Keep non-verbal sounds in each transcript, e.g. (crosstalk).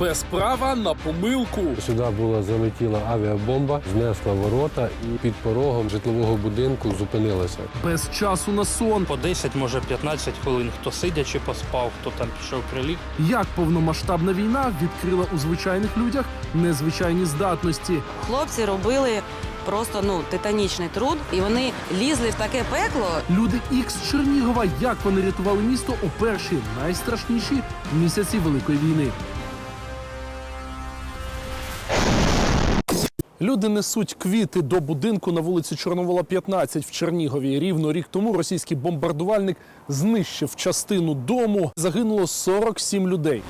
без права на помилку. Сюди була залетіла авіабомба, знесла ворота і під порогом житлового будинку зупинилася. Без часу на сон. По 10, може 15 хвилин. Хто сидячи поспав, хто там пішов приліг. Як повномасштабна війна відкрила у звичайних людях незвичайні здатності. Хлопці робили просто ну титанічний труд, і вони лізли в таке пекло. Люди ікс Чернігова, як вони рятували місто у перші найстрашніші місяці Великої війни. Люди несуть квіти до будинку на вулиці Чорновола, 15 в Чернігові. Рівно рік тому російський бомбардувальник знищив частину дому. Загинуло 47 людей.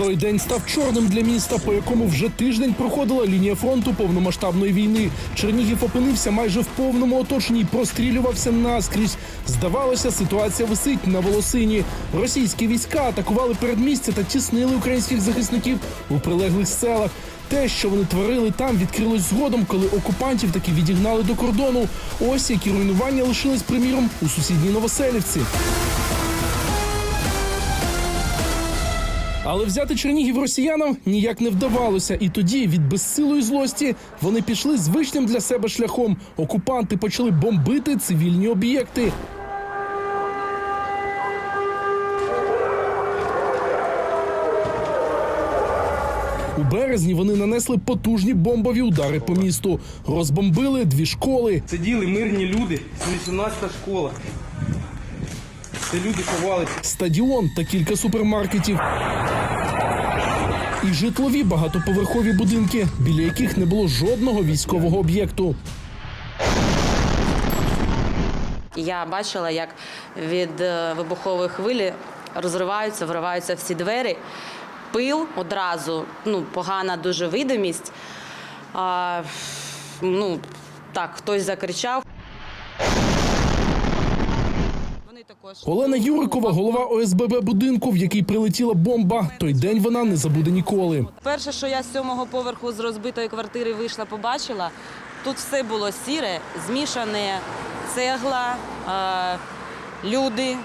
Той день став чорним для міста, по якому вже тиждень проходила лінія фронту повномасштабної війни. Чернігів опинився майже в повному оточенні, прострілювався наскрізь. Здавалося, ситуація висить на волосині. Російські війська атакували передмістя та тіснили українських захисників у прилеглих селах. Те, що вони творили там, відкрилось згодом, коли окупантів таки відігнали до кордону. Ось які руйнування лишились, приміром, у сусідній Новоселівці. Але взяти Чернігів росіянам ніяк не вдавалося, і тоді від безсилої злості вони пішли звичним для себе шляхом. Окупанти почали бомбити цивільні об'єкти. У березні вони нанесли потужні бомбові удари по місту. Розбомбили дві школи, Сиділи мирні люди, це 18 школа. Це люди ховалися. стадіон та кілька супермаркетів. І житлові багатоповерхові будинки, біля яких не було жодного військового об'єкту. Я бачила, як від е, вибухової хвилі розриваються, вириваються всі двері. Пил одразу, ну, погана дуже видимість. А, ну, так, хтось закричав. Вони також Олена Юрикова, голова ОСББ будинку, в який прилетіла бомба. Той день вона не забуде ніколи. Перше, що я з сьомого поверху з розбитої квартири вийшла, побачила, тут все було сіре, змішане цегла, е, люди,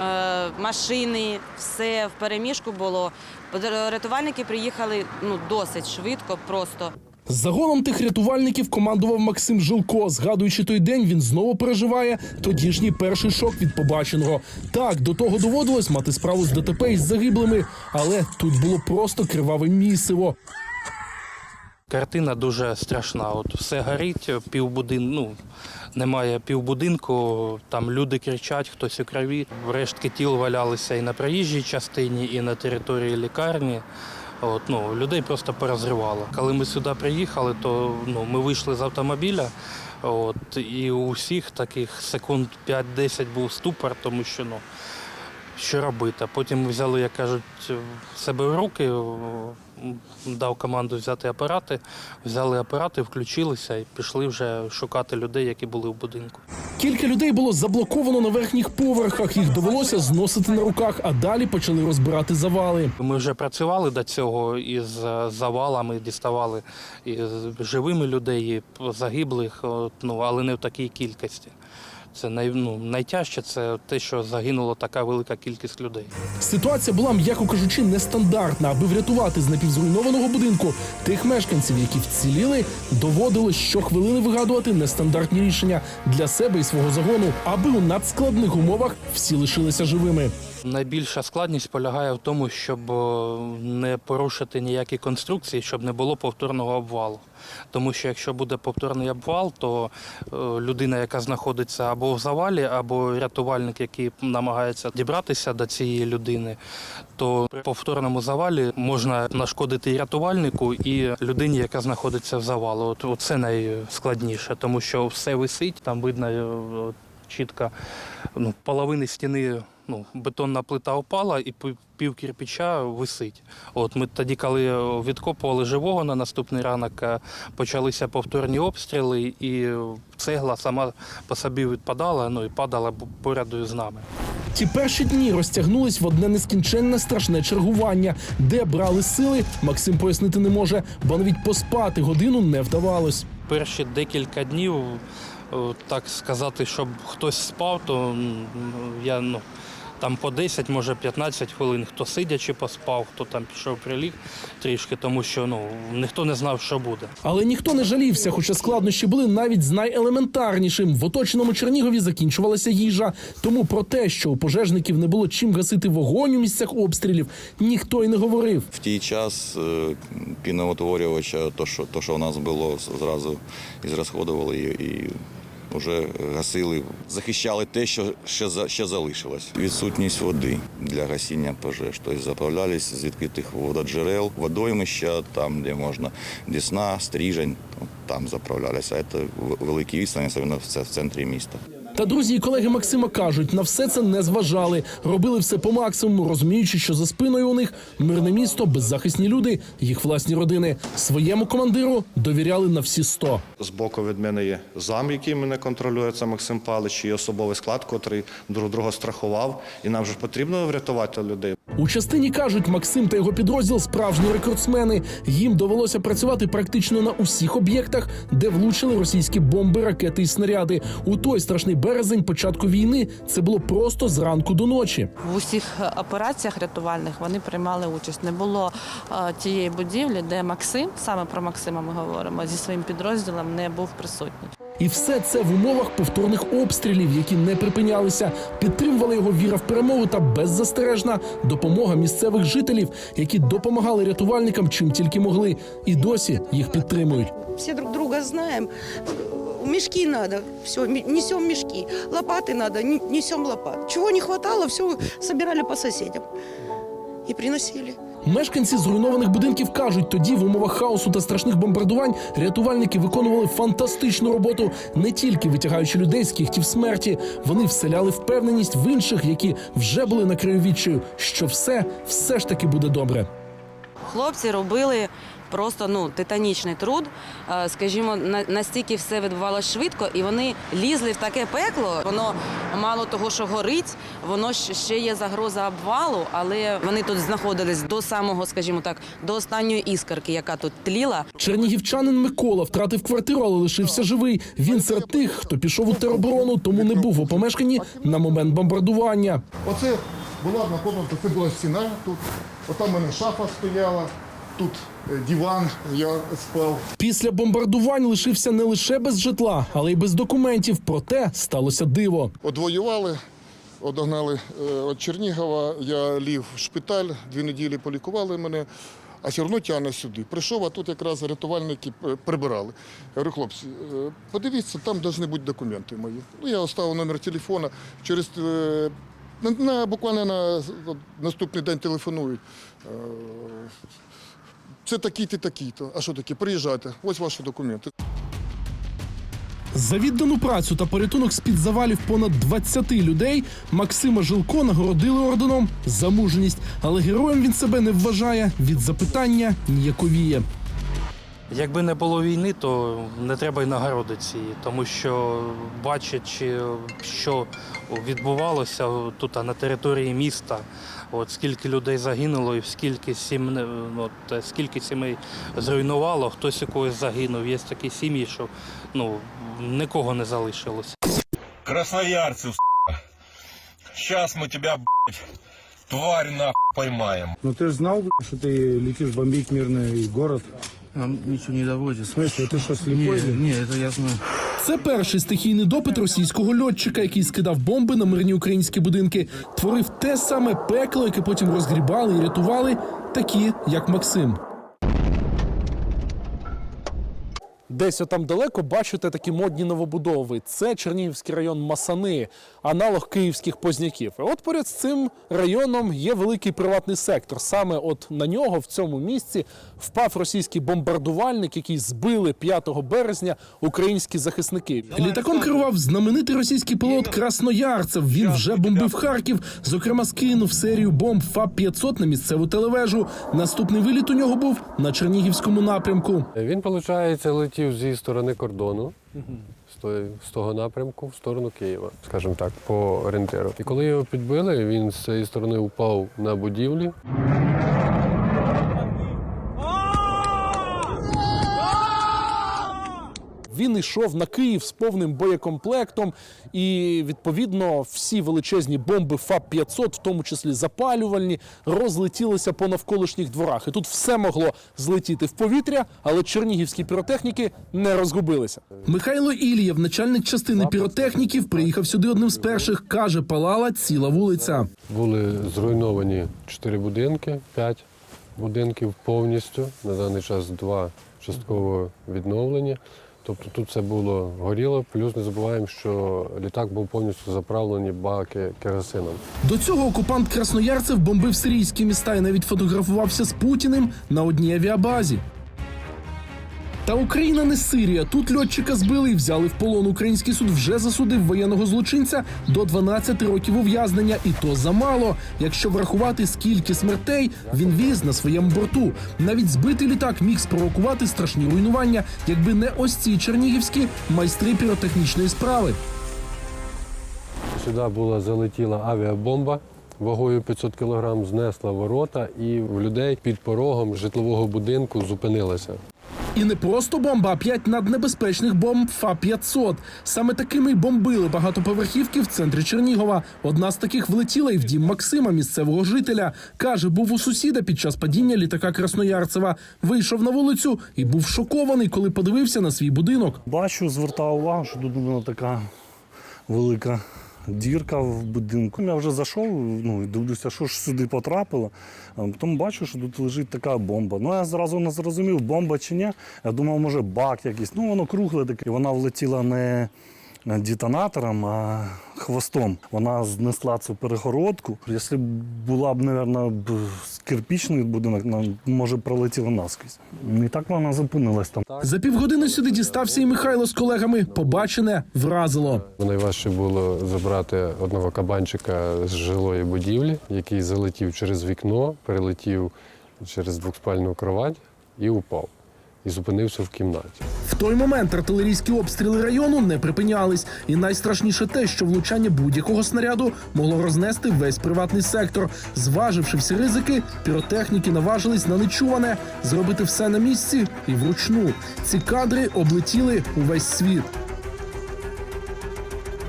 е, машини, все в переміжку було. Рятувальники приїхали ну, досить швидко, просто. Загоном тих рятувальників командував Максим Жилко. Згадуючи той день, він знову переживає тодішній перший шок від побаченого. Так, до того доводилось мати справу з ДТП із загиблими, але тут було просто криваве місиво. Картина дуже страшна. От все горить, півбудин, ну немає півбудинку, там люди кричать, хтось у крові. Рештки тіл валялися і на проїжджій частині, і на території лікарні. От, ну, людей просто порозривало. Коли ми сюди приїхали, то ну, ми вийшли з автомобіля. От, і у всіх таких секунд 5-10 був ступор, тому що ну, що робити. Потім взяли, як кажуть, себе в руки, дав команду взяти апарати, взяли апарати, включилися і пішли вже шукати людей, які були в будинку. Кілька людей було заблоковано на верхніх поверхах. Їх довелося зносити на руках, а далі почали розбирати завали. Ми вже працювали до цього із е, завалами, діставали і живими людей, і загиблих, ну, але не в такій кількості. Це най, ну, найтяжче це те, що загинула така велика кількість людей. Ситуація була, м'яко кажучи, нестандартна. Аби врятувати з напівзруйнованого будинку тих мешканців, які вціліли, доводилось щохвилини вигадувати нестандартні рішення для себе і свого загону, аби у надскладних умовах всі лишилися живими. Найбільша складність полягає в тому, щоб е, не порушити ніякі конструкції, щоб не було повторного обвалу. Тому що якщо буде повторний обвал, то е, людина, яка знаходиться або в завалі, або рятувальник, який намагається дібратися до цієї людини, то при повторному завалі можна нашкодити і рятувальнику, і людині, яка знаходиться в завалу. От, це найскладніше, тому що все висить, там видно е, чітко ну, половини стіни ну, бетонна плита опала і пів- кирпича висить. От ми тоді, коли відкопували живого на наступний ранок, е, почалися повторні обстріли, і цегла сама по собі відпадала, ну і падала поряд з нами. Ті перші дні розтягнулись в одне нескінченне страшне чергування, де брали сили. Максим пояснити не може, бо навіть поспати годину не вдавалось. Перші декілька днів, е, так сказати, щоб хтось спав, то я ну, там по 10, може 15 хвилин. Хто сидячи поспав, хто там пішов приліг трішки, тому що ну ніхто не знав, що буде. Але ніхто не жалівся, хоча складнощі були навіть з найелементарнішим. В оточеному Чернігові закінчувалася їжа. Тому про те, що у пожежників не було чим гасити вогонь у місцях обстрілів, ніхто й не говорив. В тій час е, піноутворювача, то що, то, що у нас було, зразу і зрозходували і, і вже гасили, захищали те, що ще, ще залишилось. Відсутність води для гасіння пожеж. Тобто заправлялись з відкритих вододжерел, водоймища, там, де можна Дісна, Стріжень, там заправлялися. А це великі відстані, особливо в центрі міста. Та друзі і колеги Максима кажуть, на все це не зважали. Робили все по максимуму, розуміючи, що за спиною у них мирне місто, беззахисні люди, їх власні родини. Своєму командиру довіряли на всі сто. Збоку від мене є зам, який мене контролює, це Максим Палич, і особовий склад, котрий друг друга страхував. І нам же потрібно врятувати людей. У частині кажуть, Максим та його підрозділ справжні рекордсмени. Їм довелося працювати практично на усіх об'єктах, де влучили російські бомби, ракети і снаряди. У той страшний березень початку війни це було просто зранку до ночі. В усіх е, операціях рятувальних вони приймали участь. Не було е, тієї будівлі, де Максим, саме про Максима ми говоримо, зі своїм підрозділом не був присутній. І все це в умовах повторних обстрілів, які не припинялися. Підтримувала його віра в перемогу та беззастережна допомога місцевих жителів, які допомагали рятувальникам чим тільки могли, і досі їх підтримують. все друг друга знаем. Мешки надо, все, несем мешки. Лопаты надо, несем лопат. Чего не хватало, все собирали по соседям и приносили. Мешканці зруйнованих будинків кажуть, тоді в умовах хаосу та страшних бомбардувань рятувальники виконували фантастичну роботу, не тільки витягаючи людей з кігтів смерті. Вони вселяли впевненість в інших, які вже були на краю відчаю, що все, все ж таки буде добре. Хлопці робили просто ну титанічний труд. Е, Скажімо, настільки все відбувалося швидко, і вони лізли в таке пекло. Воно мало того, що горить, воно ще є загроза обвалу, але вони тут знаходились до самого, скажімо так, до останньої іскорки, яка тут тліла. Чернігівчанин Микола втратив квартиру, але лишився живий. Він серед тих, хто пішов у тероборону, тому не був у помешканні на момент бомбардування. Оце була одна комната, це була стіна тут. Отам у мене шафа стояла, тут е, диван, я спав. Після бомбардувань лишився не лише без житла, але й без документів. Проте сталося диво. Одвоювали, одогнали е, від Чернігова. Я лів в шпиталь, дві неділі полікували мене, а все одно тягне сюди. Прийшов, а тут якраз рятувальники прибирали. Я говорю, хлопці, е, подивіться, там повинні бути документи мої. Ну, я оставив номер телефона. Через на, на, буквально на наступний день телефонують. Це такі-то, такі-то. А що таке? Приїжджайте, ось ваші документи. За віддану працю та порятунок з-під завалів понад 20 людей Максима Жилко нагородили орденом за мужність, але героєм він себе не вважає. Від запитання ніяковіє. Якби не було війни, то не треба й нагороди цієї, тому що бачачи, що відбувалося тут на території міста, от скільки людей загинуло, і скільки сім, от, е, скільки сімей зруйнувало, хтось у когось загинув. Є такі сім'ї, що ну нікого не залишилося. Красноярцев, сука. Сейчас мы тебя, блядь, тварь нахуй поймаем. Ну ты же знал, что ты летишь бомбить мирный город? Нам нічого не доводять. В смысле, ты что, слепой? или? ні, це я знаю. Це перший стихійний допит російського льотчика, який скидав бомби на мирні українські будинки, творив те саме пекло, яке потім розгрібали і рятували, такі як Максим. Десь отам далеко бачите такі модні новобудови. Це Чернігівський район Масани, аналог київських позняків. От поряд з цим районом є великий приватний сектор. Саме от на нього в цьому місці впав російський бомбардувальник, який збили 5 березня українські захисники. Літаком керував знаменитий російський пілот Красноярцев. Він вже бомбив Харків. Зокрема, скинув серію бомб ФАП-500 на місцеву телевежу. Наступний виліт у нього був на Чернігівському напрямку. Він, виходить, летів зі сторони кордону, з того напрямку, в сторону Києва, скажімо так, по орієнтиру. І коли його підбили, він з цієї сторони упав на будівлі. Він йшов на Київ з повним боєкомплектом, і відповідно всі величезні бомби ФАП-500, в тому числі запалювальні, розлетілися по навколишніх дворах. І тут все могло злетіти в повітря, але чернігівські піротехніки не розгубилися. Михайло Ілієв, начальник частини піротехніків, приїхав сюди одним з перших. каже, палала ціла вулиця. Були зруйновані чотири будинки, п'ять будинків повністю. На даний час два частково відновлені. Тобто тут все було горіло. Плюс не забуваємо, що літак був повністю заправлений баки керосином. До цього окупант Красноярцев бомбив сирійські міста і навіть фотографувався з Путіним на одній авіабазі. Та Україна не Сирія. Тут льотчика збили і взяли в полон. Український суд вже засудив воєнного злочинця до 12 років ув'язнення, і то замало, якщо врахувати, скільки смертей він віз на своєму борту. Навіть збитий літак міг спровокувати страшні руйнування, якби не ось ці чернігівські майстри піротехнічної справи. Сюди була залетіла авіабомба вагою 500 кг, знесла ворота, і в людей під порогом житлового будинку зупинилася. І не просто бомба, а п'ять наднебезпечних бомб ФА-500. Саме такими бомбили багатоповерхівки в центрі Чернігова. Одна з таких влетіла і в дім Максима, місцевого жителя. Каже, був у сусіда під час падіння літака Красноярцева. Вийшов на вулицю і був шокований, коли подивився на свій будинок. Бачу, звертав увагу, що тут така велика дірка в будинку. Я вже зайшов, ну і дивлюся, що ж сюди потрапило. Потім бачу, що тут лежить така бомба. Ну я зразу не зрозумів, бомба чи ні. Я думав, може бак якийсь. Ну воно кругле таке. І Вона влетіла не детонатором, а хвостом. Вона знесла цю перегородку. Якщо була б, мабуть, кирпічний будинок, ну, може пролетіла наскрізь. І так вона зупинилась там. За півгодини сюди дістався і Михайло з колегами. Побачене вразило. Найважче було забрати одного кабанчика з жилої будівлі, який залетів через вікно, перелетів через двохспальну кровать і упав. І зупинився в кімнаті. В той момент артилерійські обстріли району не припинялись, і найстрашніше те, що влучання будь-якого снаряду могло рознести весь приватний сектор. Зваживши всі ризики, піротехніки наважились на нечуване зробити все на місці і вручну. Ці кадри облетіли увесь світ.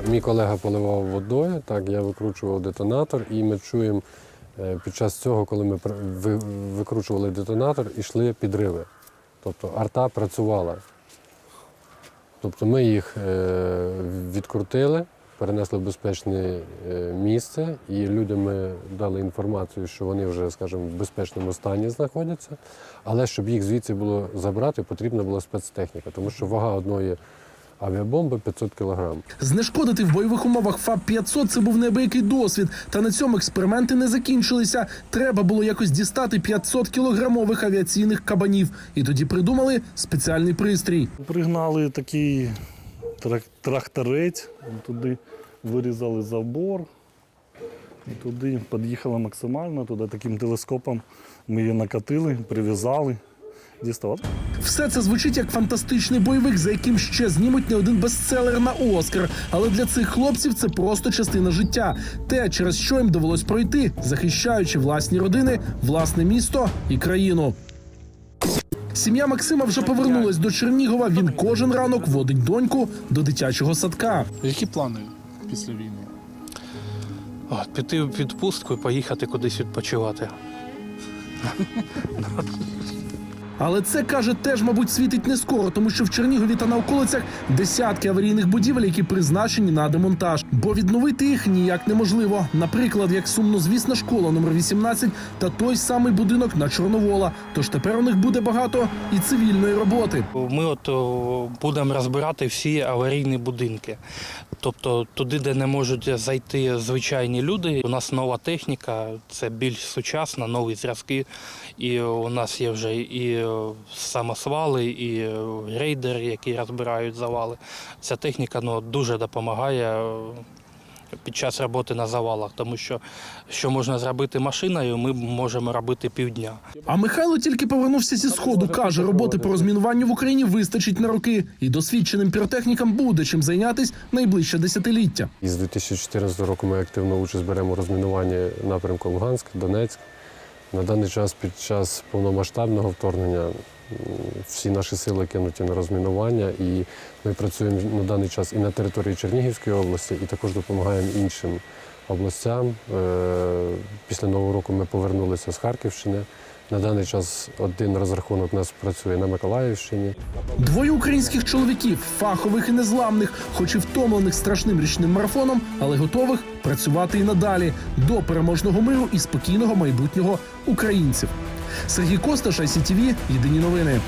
Мій колега поливав водою, так я викручував детонатор, і ми чуємо е, під час цього, коли ми викручували детонатор, ішли підриви. Тобто арта працювала. Тобто ми їх е, відкрутили, перенесли в безпечне е, місце, і людям ми дали інформацію, що вони вже, скажімо, в безпечному стані знаходяться. Але щоб їх звідси було забрати, потрібна була спецтехніка, тому що вага одної авіабомби 500 кілограм. Знешкодити в бойових умовах ФАП-500 – це був неабиякий досвід. Та на цьому експерименти не закінчилися. Треба було якось дістати 500 кілограмових авіаційних кабанів. І тоді придумали спеціальний пристрій. Пригнали такий трак- тракторець, туди вирізали забор, і туди під'їхали максимально, туди таким телескопом ми її накатили, прив'язали, діставали. Все це звучить як фантастичний бойовик, за яким ще знімуть не один бестселер на Оскар. Але для цих хлопців це просто частина життя. Те, через що їм довелось пройти, захищаючи власні родини, власне місто і країну. Сім'я Максима вже повернулась до Чернігова. Він кожен ранок водить доньку до дитячого садка. Які плани після війни? От, піти в відпустку і поїхати кудись відпочивати. (laughs) Але це каже теж, мабуть, світить не скоро, тому що в Чернігові та на околицях десятки аварійних будівель, які призначені на демонтаж, бо відновити їх ніяк неможливо. Наприклад, як сумнозвісна школа номер 18 та той самий будинок на Чорновола. Тож тепер у них буде багато і цивільної роботи. Ми от будемо розбирати всі аварійні будинки. Тобто туди, де не можуть зайти звичайні люди, у нас нова техніка, це більш сучасна, нові зразки. І у нас є вже і самосвали, і е, грейдери, які розбирають завали. Ця техніка ну, дуже допомагає. е, Під час роботи на завалах, тому що що можна зробити машиною, ми можемо робити півдня. А Михайло тільки повернувся зі сходу. каже, роботи по розмінуванню в Україні вистачить на роки, і досвідченим піротехнікам буде чим зайнятись найближче десятиліття. І з 2014 року ми активно участь беремо у розмінуванні напрямку Луганськ, Донецьк. На даний час під час повномасштабного вторгнення всі наші сили кинуті на розмінування, і ми працюємо на даний час і на території Чернігівської області, і також допомагаємо іншим областям. Е, Після Нового року ми повернулися з Харківщини. На даний час один розрахунок у нас працює на Миколаївщині. Двоє українських чоловіків, фахових і незламних, хоч і втомлених страшним річним марафоном, але готових працювати і надалі до переможного миру і спокійного майбутнього українців. Сергій Косташ, ICTV, Єдині новини.